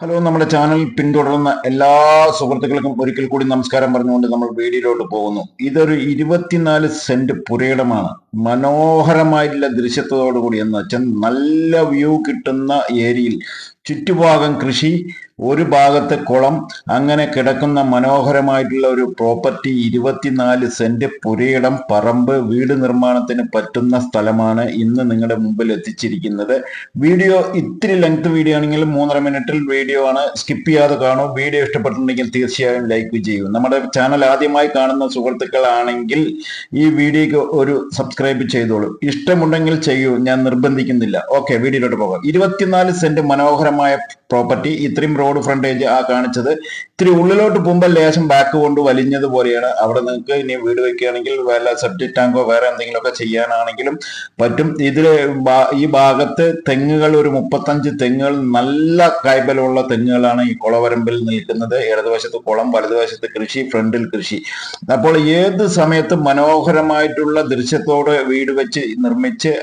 Hello നമ്മുടെ channel പിന്തുടരുന്ന എല്ലാ സുഹൃത്തുക്കൾക്കും ഒരിക്കൽ കൂടി നമസ്കാരം പറഞ്ഞുകൊണ്ട് നമ്മൾ വീഡിയോയിലോട്ട് പോകുന്നു. ഇതൊരു ഇരുപത്തിനാല് സെന്റ് പുരയിടമാണ്. മനോഹരമായിട്ടുള്ള ദൃശ്യത്തോടുകൂടി എന്ന് വെച്ചാൽ നല്ല വ്യൂ കിട്ടുന്ന ഏരിയയിൽ ചുറ്റുഭാഗം കൃഷി ഒരു ഭാഗത്ത് കുളം അങ്ങനെ കിടക്കുന്ന മനോഹരമായിട്ടുള്ള ഒരു പ്രോപ്പർട്ടി ഇരുപത്തിനാല് സെന്റ് പുരയിടം പറമ്പ് വീട് നിർമ്മാണത്തിന് പറ്റുന്ന സ്ഥലമാണ് ഇന്ന് നിങ്ങളുടെ മുമ്പിൽ എത്തിച്ചിരിക്കുന്നത്. വീഡിയോ ഇത്തിരി ലെങ്ത് വീഡിയോ ആണെങ്കിൽ മൂന്നര മിനിറ്റിൽ വീഡിയോ ആണ്. സ്കിപ്പ് ചെയ്യാതെ കാണൂ. വീഡിയോ ഇഷ്ടപ്പെട്ടിട്ടുണ്ടെങ്കിൽ തീർച്ചയായും ലൈക്ക് ചെയ്യൂ. നമ്മുടെ ചാനൽ ആദ്യമായി കാണുന്ന സുഹൃത്തുക്കളാണെങ്കിൽ ഈ വീഡിയോക്ക് ഒരു സബ്സ്ക്രൈബ് ചെയ്തോളൂ. ഇഷ്ടമുണ്ടെങ്കിൽ ചെയ്യൂ. ഞാൻ നിർബന്ധിക്കുന്നില്ല. ഓക്കെ വീഡിയോയിലോട്ട് പോകാം. ഇരുപത്തിനാല് സെന്റ് മനോഹരമായ പ്രോപ്പർട്ടി ഇത്രയും റോഡ് ഫ്രണ്ടേജ് ആ കാണിച്ചത്. ഇത്തിരി ഉള്ളിലോട്ട് പോകുമ്പോൾ ലേശം ബാക്ക് കൊണ്ട് വലിഞ്ഞതുപോലെയാണ് അവിടെ നിങ്ങൾക്ക് ഇനി വീട് വെക്കുകയാണെങ്കിൽ വല്ല സെപ്റ്റിക് ടാങ്കോ വേറെ എന്തെങ്കിലുമൊക്കെ ചെയ്യാനാണെങ്കിലും പറ്റും. ഇതിൽ ഈ ഭാഗത്ത് തെങ്ങുകൾ ഒരു മുപ്പത്തഞ്ച് തെങ്ങുകൾ നല്ല കൈബലമുള്ള തെങ്ങുകളാണ് ഈ കുളവരമ്പിൽ നിൽക്കുന്നത്. ഇടതുവശത്ത് കുളം വലതുവശത്ത് കൃഷി ഫ്രണ്ടിൽ കൃഷി. അപ്പോൾ ഏത് സമയത്തും മനോഹരമായിട്ടുള്ള ദൃശ്യത്തോടെ വീട് വെച്ച് നിർമ്മിച്ച്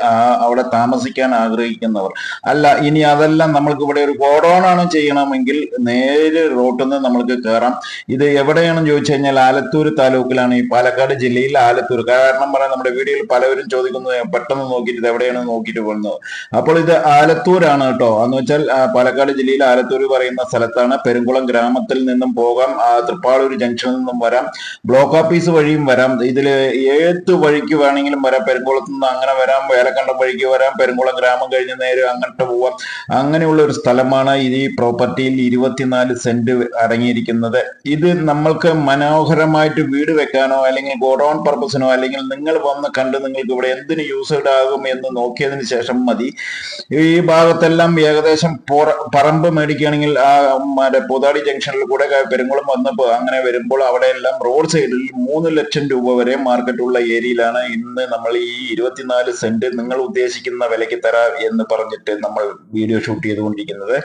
അവിടെ താമസിക്കാൻ ആഗ്രഹിക്കുന്നവർ. അല്ല ഇനി അതെല്ലാം നമ്മൾക്ക് ഇവിടെ ഒരു ഗോഡൌൺ ചെയ്യണമെങ്കിൽ നേരെ റോട്ടിൽ നിന്ന് നമ്മൾക്ക് കയറാം ഇത് എവിടെയാണെന്ന് ചോദിച്ചു കഴിഞ്ഞാൽ ആലത്തൂർ താലൂക്കിലാണ് ഈ പാലക്കാട് ജില്ലയിൽ ആലത്തൂർ കാരണം പറയാൻ നമ്മുടെ വീഡിയോയിൽ പലവരും ചോദിക്കുന്നത് പെട്ടെന്ന് നോക്കിയിട്ട് ഇത് എവിടെയാണ് നോക്കിയിട്ട് പോകുന്നത്? അപ്പോൾ ഇത് ആലത്തൂരാണ് കേട്ടോ. എന്ന് വെച്ചാൽ പാലക്കാട് ജില്ലയിൽ ആലത്തൂർ പറയുന്ന സ്ഥലത്താണ്. പെരുങ്കുളം ഗ്രാമത്തിൽ നിന്നും പോകാം. തൃപ്പാളൂർ ജംഗ്ഷനിൽ നിന്നും വരാം. ബ്ലോക്ക് ഓഫീസ് വഴിയും വരാം. ഇതിൽ ഏത് വഴിക്ക് വേണമെങ്കിലും വരാം. പെരുങ്കുളത്ത് നിന്ന് അങ്ങനെ വരാം. വേലക്കണ്ടം വഴിക്ക് വരാം. പെരുങ്കുളം ഗ്രാമം കഴിഞ്ഞ് നേരെ അങ്ങോട്ട് പോവാം. അങ്ങനെയുള്ള ഒരു സ്ഥലമാണ് പ്രോപ്പർട്ടിയിൽ ഇരുപത്തിനാല് സെന്റ് അടങ്ങിയിരിക്കുന്നത്. ഇത് നമ്മൾക്ക് മനോഹരമായിട്ട് വീട് വെക്കാനോ അല്ലെങ്കിൽ ഗോഡൌൺ പർപ്പസിനോ അല്ലെങ്കിൽ നിങ്ങൾ വന്ന് കണ്ട് നിങ്ങൾക്ക് ഇവിടെ എന്തിന് യൂസ്ഡ് ആകും എന്ന് നോക്കിയതിന് ശേഷം മതി. ഈ ഭാഗത്തെല്ലാം ഏകദേശം പറമ്പ് മേടിക്കുകയാണെങ്കിൽ ആ മറ്റേ പുതാടി ജംഗ്ഷനിൽ കൂടെ പെരുങ്കുളം വന്നപ്പോൾ അങ്ങനെ വരുമ്പോൾ അവിടെ എല്ലാം റോഡ് സൈഡിൽ മൂന്ന് ലക്ഷം രൂപ വരെ മാർക്കറ്റുള്ള ഏരിയയിലാണ് ഇന്ന് നമ്മൾ ഈ ഇരുപത്തിനാല് സെന്റ് നിങ്ങൾ ഉദ്ദേശിക്കുന്ന വിലയ്ക്ക് തരാം എന്ന് പറഞ്ഞിട്ട് നമ്മൾ വീഡിയോ ഷൂട്ട് ചെയ്തുകൊണ്ടിരിക്കുന്നത്.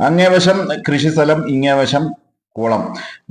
അങ്ങേവശം കൃഷി സ്ഥലം ഇങ്ങേവശം കുളം.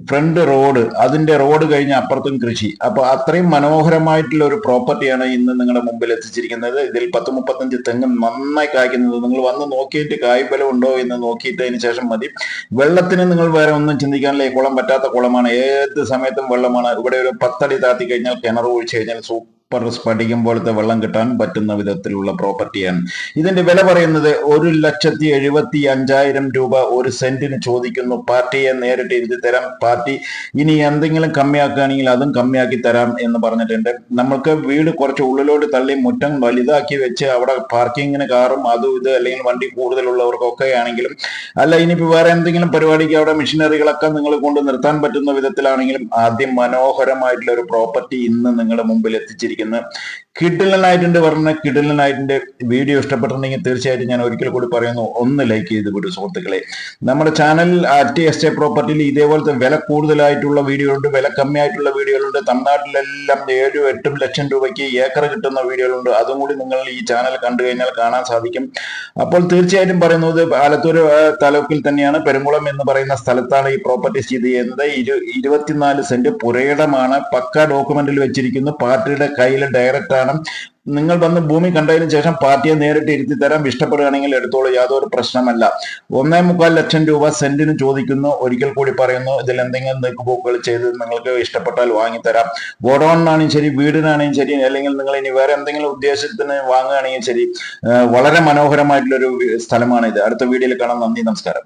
ഫ്രണ്ട് റോഡ് അതിന്റെ റോഡ് കഴിഞ്ഞ് അപ്പുറത്തും കൃഷി. അപ്പൊ അത്രയും മനോഹരമായിട്ടുള്ള ഒരു പ്രോപ്പർട്ടിയാണ് ഇന്ന് നിങ്ങളുടെ മുമ്പിൽ എത്തിച്ചിരിക്കുന്നത്. ഇതിൽ പത്ത് മുപ്പത്തഞ്ച് തെങ്ങ് നന്നായി കായ്ക്കുന്നത്. നിങ്ങൾ വന്ന് നോക്കിയിട്ട് കായ്ഫലം ഉണ്ടോ എന്ന് നോക്കിയിട്ട് അതിന് ശേഷം മതി. വെള്ളത്തിന് നിങ്ങൾ വേറെ ഒന്നും ചിന്തിക്കാനില്ല. കുളം പറ്റാത്ത കുളമാണ്. ഏത് സമയത്തും വെള്ളമാണ്. ഇവിടെ ഒരു പത്തടി താത്തി കഴിഞ്ഞാൽ കിണർ ഒഴിച്ചു കഴിഞ്ഞാൽ സൂപ്പർ സൂപ്പർ സ്ഫടികം പോലത്തെ വെള്ളം കിട്ടാൻ പറ്റുന്ന വിധത്തിലുള്ള പ്രോപ്പർട്ടിയാണ് ഇതിന്റെ വില പറയുന്നത് ഒരു ലക്ഷത്തി എഴുപത്തി അഞ്ചായിരം രൂപ ഒരു സെന്റിന് ചോദിക്കുന്നു. പാർട്ടിയെ നേരിട്ട് ഇരുത്തി തരാം. പാർട്ടി ഇനി എന്തെങ്കിലും കമ്മിയാക്കുകയാണെങ്കിൽ അതും കമ്മിയാക്കി തരാം എന്ന് പറഞ്ഞിട്ടുണ്ട്. നമ്മൾക്ക് വീട് കുറച്ച് ഉള്ളിലോട്ട് തള്ളി മുറ്റം വലുതാക്കി വെച്ച് അവിടെ പാർക്കിങ്ങിന് കാറും അതും ഇത് അല്ലെങ്കിൽ വണ്ടി കൂടുതലുള്ളവർക്കൊക്കെ ആണെങ്കിലും അല്ല ഇനിയിപ്പോ വേറെ എന്തെങ്കിലും പരിപാടിക്ക് അവിടെ മെഷീനറികളൊക്കെ നിങ്ങൾ കൊണ്ട് നിർത്താൻ പറ്റുന്ന വിധത്തിലാണെങ്കിലും ആദ്യം മനോഹരമായിട്ടുള്ള ഒരു പ്രോപ്പർട്ടി ഇന്ന് നിങ്ങളുടെ മുമ്പിൽ എത്തിച്ചിരിക്കും ഇരിക്കുന്നത്. കിഡിലനായിട്ടുണ്ട് പറഞ്ഞ കിഡിലനായിട്ടിന്റെ വീഡിയോ ഇഷ്ടപ്പെട്ടിട്ടുണ്ടെങ്കിൽ തീർച്ചയായിട്ടും ഞാൻ ഒരിക്കൽ കൂടി പറയുന്നു ഒന്ന് ലൈക്ക് ചെയ്ത് വിടും സുഹൃത്തുക്കളെ. നമ്മുടെ ചാനലിൽ അറ്റ് എ പ്രോപ്പർട്ടിയിൽ ഇതേപോലത്തെ വില കൂടുതലായിട്ടുള്ള വീഡിയോകളുണ്ട് വില കമ്മിയായിട്ടുള്ള വീഡിയോകളുണ്ട്. തമിഴ്നാട്ടിലെല്ലാം ഏഴും എട്ടും ലക്ഷം രൂപയ്ക്ക് ഏക്കർ കിട്ടുന്ന വീഡിയോകളുണ്ട്. അതും കൂടി നിങ്ങൾ ഈ ചാനൽ കണ്ടു കഴിഞ്ഞാൽ കാണാൻ സാധിക്കും. അപ്പോൾ തീർച്ചയായിട്ടും പറയുന്നത് ആലത്തൂർ താലൂക്കിൽ തന്നെയാണ്. പെരുങ്കുളം എന്ന് പറയുന്ന സ്ഥലത്താണ് ഈ പ്രോപ്പർട്ടി സ്ഥിതി ചെയ്യുന്നത്. ഇരു ഇരുപത്തിനാല് സെന്റ് പുരയിടമാണ്. പക്ക ഡോക്യുമെന്റിൽ വെച്ചിരിക്കുന്നു. പാർട്ടിയുടെ കയ്യിൽ ഡയറക്റ്റ് ആണ്. നിങ്ങൾ വന്ന് ഭൂമി കണ്ടതിന് ശേഷം പാർട്ടിയെ നേരിട്ട് ഇരുത്തി തരാം ഇഷ്ടപ്പെടുകയാണെങ്കിൽ എടുത്തോളൂ യാതൊരു പ്രശ്നമല്ല. ഒന്നേ മുക്കാൽ ലക്ഷം രൂപ സെന്റിന് ചോദിക്കുന്നു ഒരിക്കൽ കൂടി പറയുന്നു ഇതിൽ എന്തെങ്കിലും നീക്കുപോക്കുകൾ ചെയ്ത് നിങ്ങൾക്ക് ഇഷ്ടപ്പെട്ടാൽ വാങ്ങിത്തരാം ഗോഡൌണിനാണെങ്കിൽ ശരി വീടിനാണെങ്കിൽ ശരി അല്ലെങ്കിൽ നിങ്ങൾ ഇനി വേറെ എന്തെങ്കിലും ഉദ്ദേശത്തിന് വാങ്ങുകയാണെങ്കിൽ ശരി. വളരെ മനോഹരമായിട്ടുള്ള ഒരു സ്ഥലമാണ് ഇത് അടുത്ത വീഡിയോയിൽ കാണാം. നന്ദി നമസ്കാരം.